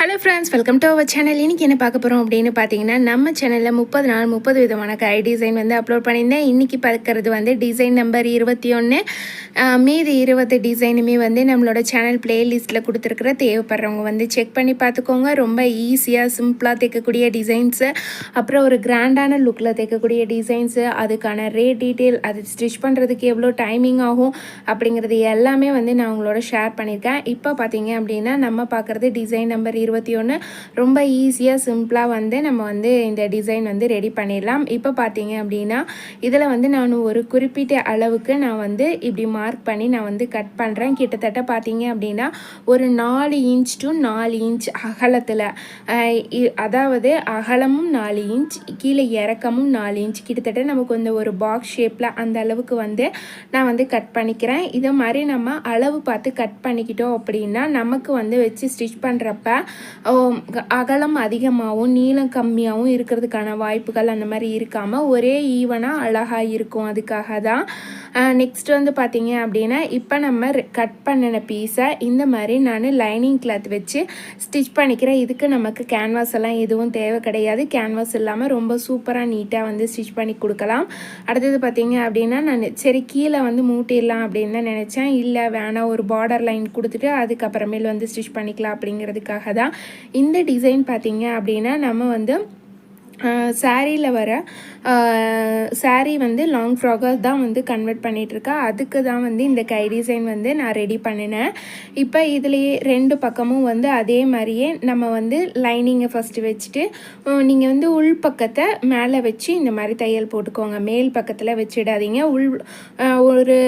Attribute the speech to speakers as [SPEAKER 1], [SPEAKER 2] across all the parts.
[SPEAKER 1] Hello friends welcome to our channel இன்றைக்கி என்ன பார்க்க போகிறோம் அப்படின்னு பார்த்தீங்கன்னா நம்ம சேனலில் முப்பது நாள் முப்பது விதமான கை டிசைன் வந்து அப்லோட் பண்ணியிருந்தேன். இன்றைக்கி பார்க்கறது வந்து டிசைன் நம்பர் இருபத்தி ஒன்று மீதி இருபது டிசைனுமே வந்து நம்மளோட சேனல் பிளேலிஸ்ட்டில் கொடுத்துருக்குற தேவைப்படுறவங்க வந்து செக் பண்ணி பார்த்துக்கோங்க. ரொம்ப ஈஸியாக சிம்பிளாக தைக்கக்கூடிய டிசைன்ஸு அப்புறம் ஒரு கிராண்டான லுக்கில் தைக்கக்கூடிய டிசைன்ஸு அதுக்கான ரேட் டீட்டெயில் அது ஸ்டிச் பண்ணுறதுக்கு எவ்வளோ டைமிங் ஆகும் அப்படிங்கிறது எல்லாமே வந்து நான் உங்களோட ஷேர் பண்ணியிருக்கேன். இப்போ பார்த்தீங்க அப்படின்னா நம்ம பார்க்குறது டிசைன் நம்பர் இருபத்தி ஒன்று ரொம்ப ஈஸியாக சிம்பிளாக வந்து நம்ம வந்து இந்த டிசைன் வந்து ரெடி பண்ணிடலாம். இப்போ பார்த்தீங்க அப்படின்னா இதில் வந்து நான் ஒரு குறிப்பிட்ட அளவுக்கு நான் வந்து இப்படி மார்க் பண்ணி நான் வந்து கட் பண்ணுறேன் கிட்டத்தட்ட பார்த்தீங்க அப்படின்னா ஒரு நாலு இன்ச் டு நாலு இன்ச் அகலத்தில். அதாவது அகலமும் நாலு இன்ச் கீழே இறக்கமும் நாலு இன்ச் கிட்டத்தட்ட நமக்கு இந்த ஒரு பாக்ஸ் ஷேப்பில் அந்த அளவுக்கு வந்து நான் வந்து கட் பண்ணிக்கிறேன். இதை மாதிரி நம்ம அளவு பார்த்து கட் பண்ணிக்கிட்டோம் அப்படின்னா நமக்கு வந்து வச்சு ஸ்டிச் பண்ணுறப்ப அகலம் அதிகமாகவும் நீளம் கம்மியாகவும் இருக்கிறதுக்கான வாய்ப்புகள் அந்த மாதிரி இருக்காமல் ஒரே ஈவனாக அழகாக இருக்கும். அதுக்காக தான் நெக்ஸ்ட் வந்து பார்த்தீங்க அப்படின்னா இப்போ நம்ம கட் பண்ணின பீஸை இந்த மாதிரி நான் லைனிங் கிளாத் வச்சு ஸ்டிச் பண்ணிக்கிறேன் இதுக்கு நமக்கு கேன்வாஸ் எல்லாம் எதுவும் தேவை கிடையாது. கேன்வாஸ் இல்லாமல் ரொம்ப சூப்பராக நீட்டாக வந்து ஸ்டிச் பண்ணி கொடுக்கலாம். அடுத்தது பார்த்தீங்க அப்படின்னா நான் சரி கீழே வந்து மூட்டிடலாம் அப்படின்னு தான் நினச்சேன். இல்லை வேணாம் ஒரு பார்டர் லைன் கொடுத்துட்டு அதுக்கப்புறமேல் வந்து ஸ்டிச் பண்ணிக்கலாம் அப்படிங்கிறதுக்காக தான். இந்த டிசைன் பார்த்தீங்க அப்படின்னா நம்ம வந்து சாரியில் வர சாரீ வந்து லாங் ஃப்ராகாக தான் வந்து கன்வெர்ட் பண்ணிகிட்ருக்கா அதுக்கு தான் வந்து இந்த கை டிசைன் வந்து நான் ரெடி பண்ணினேன். இப்போ இதுலேயே ரெண்டு பக்கமும் வந்து அதே மாதிரியே நம்ம வந்து லைனிங்கை ஃபஸ்ட்டு வச்சுட்டு நீங்கள் வந்து உள் பக்கத்தை மேலே வச்சு இந்த மாதிரி தையல் போட்டுக்கோங்க. மேல் பக்கத்தில் வச்சிடாதீங்க. உள் ஒரு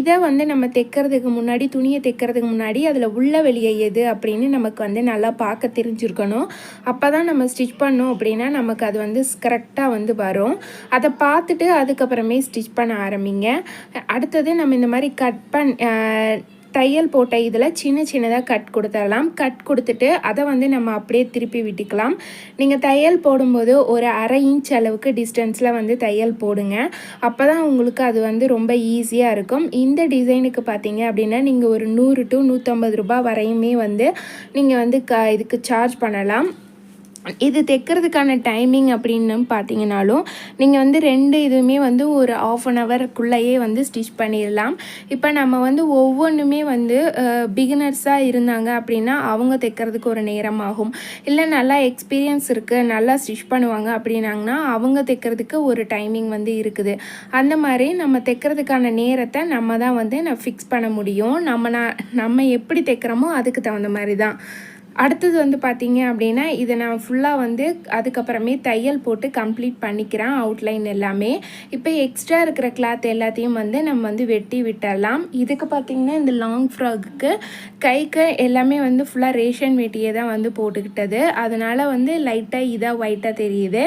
[SPEAKER 1] இதை வந்து நம்ம தைக்கிறதுக்கு முன்னாடி துணியை தைக்கிறதுக்கு முன்னாடி அதில் உள்ள வெளியே எது அப்படின்னு நமக்கு வந்து நல்லா பார்க்க தெரிஞ்சிருக்கணும். அப்போ தான் நம்ம ஸ்டிச் பண்ணோம் அப்படின்னா நமக்கு அது வந்து கரெக்டாக வந்து வரும். அதை பார்த்துட்டு அதுக்கப்புறமே ஸ்டிச் பண்ண ஆரம்பிங்க. அடுத்தது நம்ம இந்த மாதிரி கட் பண் தையல் போட்ட இதில் சின்ன சின்னதாக கட் கொடுத்துடலாம் கட் கொடுத்துட்டு அதை வந்து நம்ம அப்படியே திருப்பி விட்டுக்கலாம். நீங்கள் தையல் போடும்போது ஒரு அரை இன்ச் அளவுக்கு டிஸ்டன்ஸில் வந்து தையல் போடுங்க. அப்போ தான் உங்களுக்கு அது வந்து ரொம்ப ஈஸியாக இருக்கும். இந்த டிசைனுக்கு பார்த்தீங்க அப்படின்னா நீங்கள் ஒரு நூறு டு நூற்றம்பது ரூபாய் வரையுமே வந்து நீங்கள் வந்து க இதுக்கு சார்ஜ் பண்ணலாம். இது தைக்கிறதுக்கான டைமிங் அப்படின்னு பார்த்தீங்கனாலும் நீங்கள் வந்து ரெண்டு இதுவுமே வந்து ஒரு ஆஃப் அன் ஹவருக்குள்ளேயே வந்து ஸ்டிச் பண்ணிடலாம். இப்போ நம்ம வந்து ஒவ்வொன்றுமே வந்து பிகினர்ஸாக இருந்தாங்க அப்படின்னா அவங்க தைக்கிறதுக்கு ஒரு நேரம் ஆகும். இல்லை நல்லா எக்ஸ்பீரியன்ஸ் இருக்குது நல்லா ஸ்டிச் பண்ணுவாங்க அப்படின்னாங்கன்னா அவங்க தைக்கிறதுக்கு ஒரு டைமிங் வந்து இருக்குது. அந்த மாதிரி நம்ம தைக்கிறதுக்கான நேரத்தை நம்ம தான் வந்து நான் ஃபிக்ஸ் பண்ண முடியும். நம்ம நான் நம்ம எப்படி தைக்கிறோமோ அதுக்கு தகுந்த மாதிரி தான். அடுத்தது வந்து பார்த்தீங்க அப்படின்னா இதை நான் ஃபுல்லாக வந்து அதுக்கப்புறமே தையல் போட்டு கம்ப்ளீட் பண்ணிக்கிறேன் அவுட்லைன் எல்லாமே. இப்போ எக்ஸ்ட்ரா இருக்கிற கிளாத் எல்லாத்தையும் வந்து நம்ம வந்து வெட்டி விட்டுடலாம் இதுக்கு பார்த்திங்கன்னா இந்த லாங் ஃப்ராக்கு கைக்கு எல்லாமே வந்து ஃபுல்லாக ரேஷன் வெட்டியே தான் வந்து போட்டுக்கிட்டது. அதனால் வந்து லைட்டாக இதாக ஒயிட்டாக தெரியுது.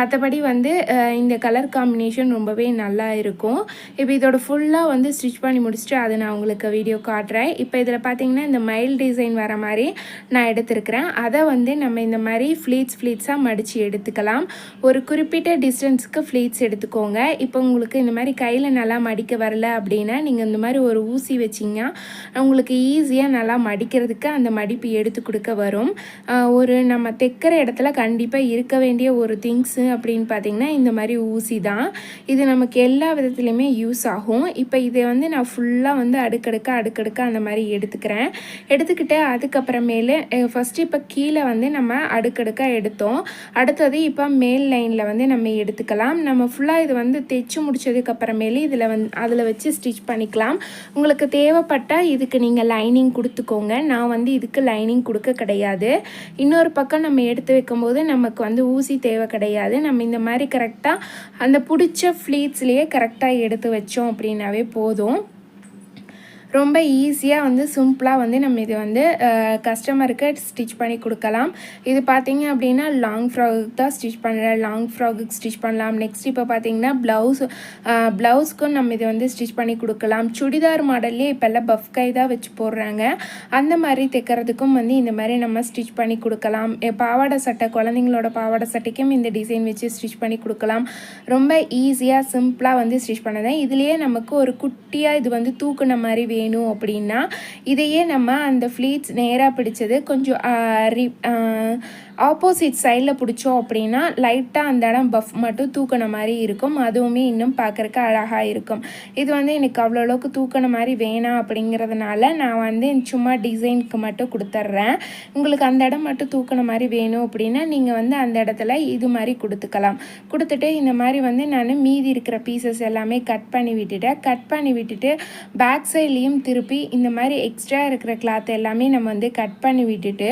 [SPEAKER 1] மற்றபடி வந்து இந்த கலர் காம்பினேஷன் ரொம்பவே நல்லா இருக்கும். இப்போ இதோட ஃபுல்லாக வந்து ஸ்டிச் பண்ணி முடிச்சுட்டு அதை நான் உங்களுக்கு வீடியோ காட்டுறேன். இப்போ இதில் பார்த்தீங்கன்னா இந்த மைல் டிசைன் வர மாதிரி நான் எடுத்திருக்கிறேன். அதை வந்து நம்ம இந்த மாதிரி ஃப்ளீட்ஸ் ஃப்ளீட்ஸாக மடித்து எடுத்துக்கலாம். ஒரு குறிப்பிட்ட டிஸ்டன்ஸுக்கு ஃப்ளீட்ஸ் எடுத்துக்கோங்க. இப்போ உங்களுக்கு இந்த மாதிரி கையில் நல்லா மடிக்க வரல அப்படின்னா நீங்கள் இந்த மாதிரி ஒரு ஊசி வச்சிங்கன்னா உங்களுக்கு ஈஸியாக நல்லா மடிக்கிறதுக்கு அந்த மடிப்பு எடுத்து கொடுக்க வரும். ஒரு நம்ம தைக்கிற இடத்துல கண்டிப்பாக இருக்க வேண்டிய ஒரு திங்ஸு அப்படின்னு பார்த்திங்கன்னா இந்த மாதிரி ஊசி தான். இது நமக்கு எல்லா விதத்துலையுமே யூஸ் ஆகும். இப்போ இதை வந்து நான் ஃபுல்லாக வந்து அடுக்கடுக்க அடுக்கடுக்க அந்த மாதிரி எடுத்துக்கிறேன். எடுத்துக்கிட்டு அதுக்கப்புறமேலு ஃபஸ்ட்டு இப்போ கீழே வந்து நம்ம அடுக்கடுக்காக எடுத்தோம். அடுத்தது இப்போ மேல் லைனில் வந்து நம்ம எடுத்துக்கலாம். நம்ம ஃபுல்லாக இது வந்து தைச்சு முடித்ததுக்கப்புறமேலே இதில் வந் அதில் வச்சு ஸ்டிச் பண்ணிக்கலாம். உங்களுக்கு தேவைப்பட்டால் இதுக்கு நீங்கள் லைனிங் கொடுத்துக்கோங்க. நான் வந்து இதுக்கு லைனிங் கொடுக்க கிடையாது. இன்னொரு பக்கம் நம்ம எடுத்து வைக்கும்போது நமக்கு வந்து ஊசி தேவை கிடையாது. நம்ம இந்த மாதிரி கரெக்டாக அந்த பிடிச்ச ஃப்ளீட்ஸ்லேயே கரெக்டாக எடுத்து வச்சோம் அப்படின்னாவே போதும். ரொம்ப ஈஸியாக வந்து சிம்பிளாக வந்து நம்ம இது வந்து கஸ்டமருக்கு ஸ்டிச் பண்ணி கொடுக்கலாம். இது பார்த்திங்க அப்படின்னா லாங் ஃப்ராக் தான் ஸ்டிச் பண்ணுறேன் லாங் ஃப்ராகுக்கு ஸ்டிச் பண்ணலாம். நெக்ஸ்ட் இப்போ பார்த்திங்கன்னா ப்ளவுஸ் ப்ளவுஸ்க்கும் நம்ம இதை வந்து ஸ்டிச் பண்ணி கொடுக்கலாம். சுடிதார் மாடல்லே இப்போல்லாம் பஃப் கை தான் வச்சு போடுறாங்க. அந்த மாதிரி தைக்கிறதுக்கும் வந்து இந்த மாதிரி நம்ம ஸ்டிச் பண்ணி கொடுக்கலாம். பாவாடை சட்டை குழந்தைங்களோட பாவாடை சட்டைக்கும் இந்த டிசைன் வச்சு ஸ்டிச் பண்ணி கொடுக்கலாம். ரொம்ப ஈஸியாக சிம்பிளாக வந்து ஸ்டிச் பண்ணதேன் இதுலேயே நமக்கு ஒரு குட்டியாக இது வந்து தூக்குன மாதிரி வேணும் அப்படின்னா இதையே நம்ம அந்த ஃப்ளீட்ஸ் நேராக பிடிச்சது கொஞ்சம் ஆப்போசிட் சைடில் பிடிச்சோம் அப்படின்னா லைட்டாக அந்த இடம் பஃப் மட்டும் தூக்கின மாதிரி இருக்கும். அதுவுமே இன்னும் பார்க்குறக்கு அழகாக இருக்கும். இது வந்து எனக்கு அவ்வளோ அளவுக்கு தூக்கின மாதிரி வேணாம் அப்படிங்கிறதுனால நான் வந்து சும்மா டிசைனுக்கு மட்டும் கொடுத்துட்றேன் உங்களுக்கு அந்த இடம் மட்டும் தூக்கின மாதிரி வேணும் அப்படின்னா நீங்கள் வந்து அந்த இடத்துல இது மாதிரி கொடுத்துக்கலாம். கொடுத்துட்டு இந்த மாதிரி வந்து நான் மீதி இருக்கிற பீசஸ் எல்லாமே கட் பண்ணி விட்டுட்டேன். கட் பண்ணி விட்டுட்டு பேக் சைட்லேயும் திருப்பி இந்த மாதிரி எக்ஸ்ட்ரா இருக்கிற கிளாத் எல்லாமே நம்ம வந்து கட் பண்ணி விட்டுட்டு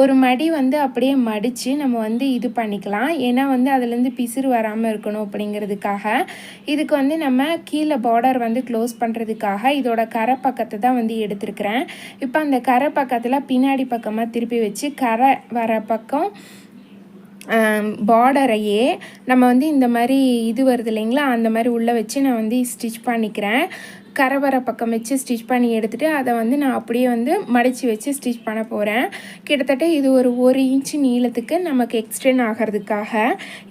[SPEAKER 1] ஒரு மடி வந்து அப்படியே மடித்து நம்ம வந்து இது பண்ணிக்கலாம். ஏன்னா வந்து அதுலேருந்து பிசிறு வராமல் இருக்கணும் அப்படிங்கிறதுக்காக. இதுக்கு வந்து நம்ம கீழே பார்டர் வந்து க்ளோஸ் பண்ணுறதுக்காக இதோட கரை பக்கத்தை தான் வந்து எடுத்துருக்கிறேன். இப்போ அந்த கரை பக்கத்தில் பின்னாடி பக்கமாக திருப்பி வச்சு கரை வர பக்கம் பார்டரையே நம்ம வந்து இந்த மாதிரி இது வருது இல்லைங்களா? அந்த மாதிரி உள்ளே வச்சு நான் வந்து ஸ்டிச் பண்ணிக்கிறேன். கரவர பக்கம் வச்சு ஸ்டிச் பண்ணி எடுத்துகிட்டு அதை வந்து நான் அப்படியே வந்து மடித்து வச்சு ஸ்டிச் பண்ண போகிறேன் கிட்டத்தட்ட இது ஒரு ஒரு இன்ச்சு நீளத்துக்கு நமக்கு எக்ஸ்டெண்ட் ஆகிறதுக்காக.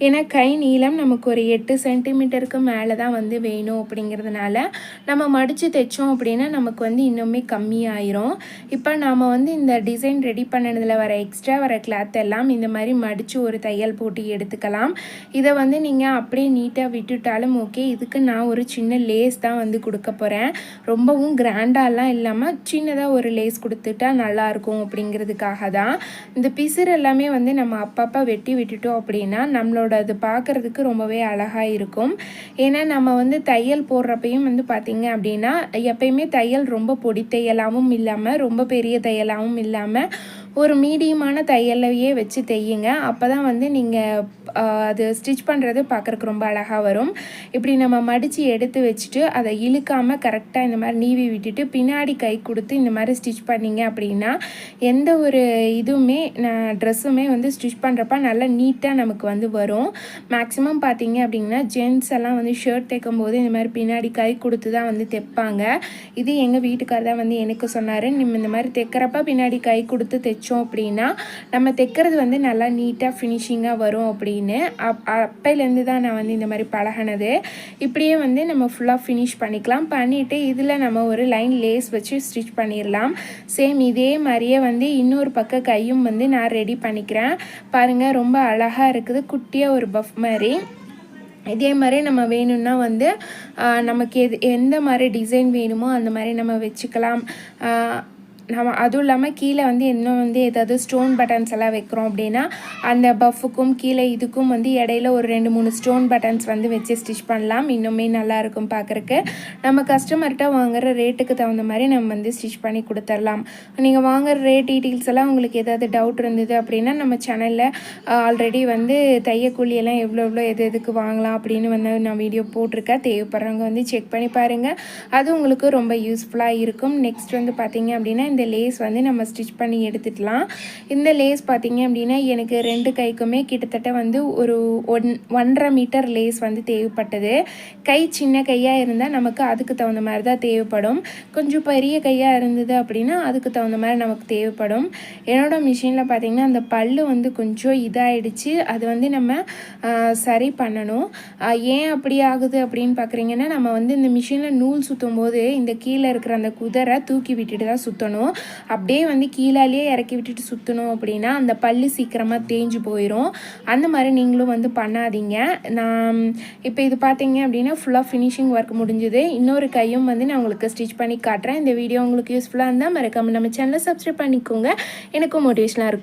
[SPEAKER 1] ஏன்னா கை நீளம் நமக்கு ஒரு எட்டு சென்டிமீட்டருக்கு மேலே தான் வந்து வேணும் அப்படிங்கிறதுனால நம்ம மடித்து தைச்சோம் அப்படின்னா நமக்கு வந்து இன்னுமே கம்மியாயிரும். இப்போ நாம் வந்து இந்த டிசைன் ரெடி பண்ணினதில் வர எக்ஸ்ட்ரா வர கிளாத் எல்லாம் இந்த மாதிரி மடித்து ஒரு தையல் போட்டு எடுத்துக்கலாம். இதை வந்து நீங்கள் அப்படியே நீட்டாக விட்டுட்டாலும் ஓகே இதுக்கு நான் ஒரு சின்ன லேஸ் தான் வந்து கொடுக்க போகிறேன் போகிறேன் ரொம்பவும் கிராண்டாலாம் இல்லாமல் சின்னதாக ஒரு லேஸ் கொடுத்துட்டா நல்லாயிருக்கும் அப்படிங்கிறதுக்காக தான் இந்த பிசுறு எல்லாமே வந்து நம்ம அப்பப்போ வெட்டி விட்டுட்டோம் அப்படின்னா நம்மளோட அது பார்க்குறதுக்கு ரொம்பவே அழகாக இருக்கும். ஏன்னா நம்ம வந்து தையல் போடுறப்பையும் வந்து பார்த்திங்க அப்படின்னா எப்பயுமே தையல் ரொம்ப பொடி தையலாகவும் இல்லாமல் ரொம்ப பெரிய தையலாகவும் இல்லாமல் ஒரு மீடியமான தையலையே வச்சு தையுங்க. அப்போ தான் வந்து நீங்கள் அது ஸ்டிச் பண்ணுறது பார்க்குறக்கு ரொம்ப அழகாக வரும். இப்படி நம்ம மடித்து எடுத்து வச்சுட்டு அதை இழுக்காமல் கரெக்டாக இந்த மாதிரி நீவி விட்டுட்டு பின்னாடி கை கொடுத்து இந்த மாதிரி ஸ்டிச் பண்ணிங்க அப்படின்னா எந்த ஒரு இதுவுமே நான் ட்ரெஸ்ஸுமே வந்து ஸ்டிச் பண்ணுறப்ப நல்லா நீட்டாக நமக்கு வந்து வரும். மேக்ஸிமம் பார்த்தீங்க அப்படின்னா ஜென்ஸ் எல்லாம் வந்து ஷர்ட் தைக்கும் போது இந்த மாதிரி பின்னாடி கை கொடுத்து தான் வந்து தைப்பாங்க. இது எங்கள் வீட்டுக்கார் தான் வந்து எனக்கு சொன்னார். நம்ம இந்த மாதிரி தைக்கிறப்ப பின்னாடி கை கொடுத்து தைச்சோம் அப்படின்னா நம்ம தைக்கிறது வந்து நல்லா நீட்டாக ஃபினிஷிங்காக வரும் அப்படின்னு அப் அப்பையிலேருந்து தான் நான் வந்து இந்த மாதிரி பழகினது. இப்படியே வந்து நம்ம ஃபுல்லாக ஃபினிஷ் பண்ணிக்கலாம். பண்ணிவிட்டு இதில் நம்ம ஒரு லைன் லேஸ் வச்சு ஸ்டிச் பண்ணிடலாம் சேம் இதே மாதிரியே வந்து இன்னொரு பக்கம் கையும் வந்து நான் ரெடி பண்ணிக்கிறேன். பாருங்கள் ரொம்ப அழகாக இருக்குது. குட்டியாக ஒரு பஃப் மாதிரி. இதே மாதிரி நம்ம வேணும்னா வந்து நமக்கு எது எந்த மாதிரி டிசைன் வேணுமோ அந்த மாதிரி நம்ம வச்சுக்கலாம். நம்ம அதுவும் இல்லாமல் கீழே வந்து இன்னும் வந்து ஏதாவது ஸ்டோன் பட்டன்ஸ் எல்லாம் வைக்கிறோம் அப்படின்னா அந்த பஃபுக்கும் கீழே இதுக்கும் வந்து இடையில ஒரு ரெண்டு மூணு ஸ்டோன் பட்டன்ஸ் வந்து வச்சு ஸ்டிச் பண்ணலாம். இன்னுமே நல்லாயிருக்கும் பார்க்குறக்கு நம்ம கஸ்டமர்கிட்ட வாங்குகிற ரேட்டுக்கு தகுந்த மாதிரி நம்ம வந்து ஸ்டிச் பண்ணி கொடுத்துர்லாம் நீங்கள் வாங்குகிற ரேட் டீட்டெயில்ஸ் எல்லாம் உங்களுக்கு ஏதாவது டவுட் இருந்தது அப்படின்னா நம்ம சேனலில் ஆல்ரெடி வந்து தையக்கூலியெல்லாம் எவ்வளோ எவ்வளோ எது எதுக்கு வாங்கலாம் அப்படின்னு வந்து நான் வீடியோ போட்டிருக்கேன். தேவைப்படுறவங்க வந்து செக் பண்ணி பாருங்கள் அது உங்களுக்கு ரொம்ப யூஸ்ஃபுல்லாக இருக்கும். நெக்ஸ்ட் வந்து பார்த்தீங்க அப்படின்னா இந்த லேஸ் வந்து நம்ம ஸ்டிச் பண்ணி எடுத்துக்கலாம். இந்த லேஸ் பார்த்திங்க அப்படின்னா எனக்கு ரெண்டு கைக்குமே கிட்டத்தட்ட வந்து ஒரு ஒன் ஒன்றரை மீட்டர் லேஸ் வந்து தேவைப்பட்டது. கை சின்ன கையாக இருந்தால் நமக்கு அதுக்கு தகுந்த மாதிரி தான் தேவைப்படும். கொஞ்சம் பெரிய கையாக இருந்தது அப்படின்னா அதுக்கு தகுந்த மாதிரி நமக்கு தேவைப்படும். என்னோடய மிஷினில் பார்த்திங்கன்னா அந்த பல்லு வந்து கொஞ்சம் இதாகிடுச்சு அது வந்து நம்ம சரி பண்ணணும். ஏன் அப்படி ஆகுது அப்படின்னு பார்க்குறீங்கன்னா நம்ம வந்து இந்த மிஷினில் நூல் சுற்றும் போது இந்த கீழே இருக்கிற அந்த குதிரை தூக்கி விட்டுட்டு தான் சுற்றணும் அப்படியே வந்து கீழாலேயே இறக்கி விட்டுட்டு சுற்றணும் அப்படின்னா அந்த பல்லு சீக்கிரமாக தேஞ்சு போயிடும் அந்த மாதிரி நீங்களும் வந்து பண்ணாதீங்க. நான் இப்போ இது பார்த்தீங்க அப்படின்னா ஃபுல்லாக ஃபினிஷிங் ஒர்க் முடிஞ்சுது. இன்னொரு கையும் வந்து நான் உங்களுக்கு ஸ்டிச் பண்ணி காட்டுறேன். இந்த வீடியோ உங்களுக்கு யூஸ்ஃபுல்லாக இருந்தால் மறக்காமல் நம்ம சேனலை சப்ஸ்கிரைப் பண்ணிக்கோங்க. எனக்கும் மோட்டிவேஷனாக இருக்கும்.